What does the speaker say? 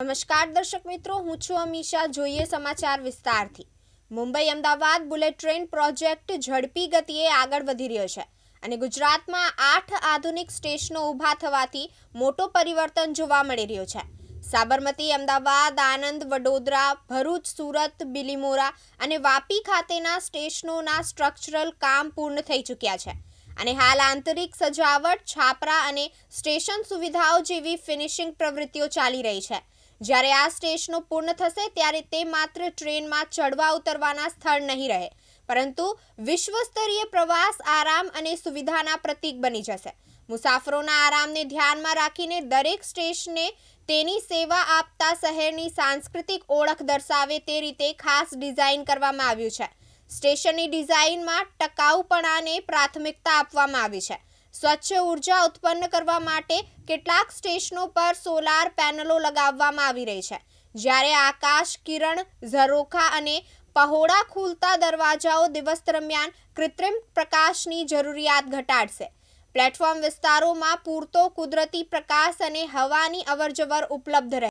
નમસ્કાર દર્શક મિત્રો, હું છું અમીષા. જોઈએ સમાચાર વિસ્તારથી. Mumbai Ahmedabad bullet train project ઝડપી ગતિએ આગળ વધી રહ્યો છે અને ગુજરાતમાં આઠ આધુનિક સ્ટેશનો ઊભા થવાથી મોટો પરિવર્તન જોવા મળી રહ્યો છે. સાબરમતી, અમદાવાદ આનંદ વડોદરા, ભરૂચ, સુરત, બિલીમોરા અને વાપી ખાતેના સ્ટેશનોના સ્ટ્રક્ચરલ કામ પૂર્ણ થઈ ચૂક્યા છે. અને હાલ આંતરિક સજાવટ, છાપરા અને સ્ટેશન સુવિધાઓ જેવી ફિનિશિંગ પ્રવૃત્તિઓ ચાલી રહી છે. જ્યારે આ સ્ટેશનો પૂર્ણ થશે ત્યારે તે માત્ર ટ્રેનમાં ચડવા ઉતરવાના સ્થળ નહીં રહે, પરંતુ વિશ્વસ્તરીય પ્રવાસ આરામ અને સુવિધાના પ્રતીક બની જશે. મુસાફરોના આરામને ધ્યાનમાં રાખીને દરેક સ્ટેશને તેની સેવા આપતા શહેરની સાંસ્કૃતિક ઓળખ દર્શાવે તે રીતે ખાસ ડિઝાઇન કરવામાં આવ્યું છે. સ્ટેશનની ડિઝાઇનમાં ટકાઉપણાને પ્રાથમિકતા આપવામાં આવી છે. સ્વચ્છ ઊર્જા ઉત્પન્ન કરવા માટે કેટલાક સ્ટેશનો પર સોલાર પેનલો લગાવવામાં આવી રહી છે. જ્યારે આકાશ, કિરણ, ઝરોખા અને પહોળા ખુલતા દરવાજાઓ દિવસ દરમિયાન કૃત્રિમ પ્રકાશની જરૂરિયાત ઘટાડશે. પ્લેટફોર્મ વિસ્તારોમાં પૂરતો કુદરતી પ્રકાશ અને હવાની અવરજવર ઉપલબ્ધ રહે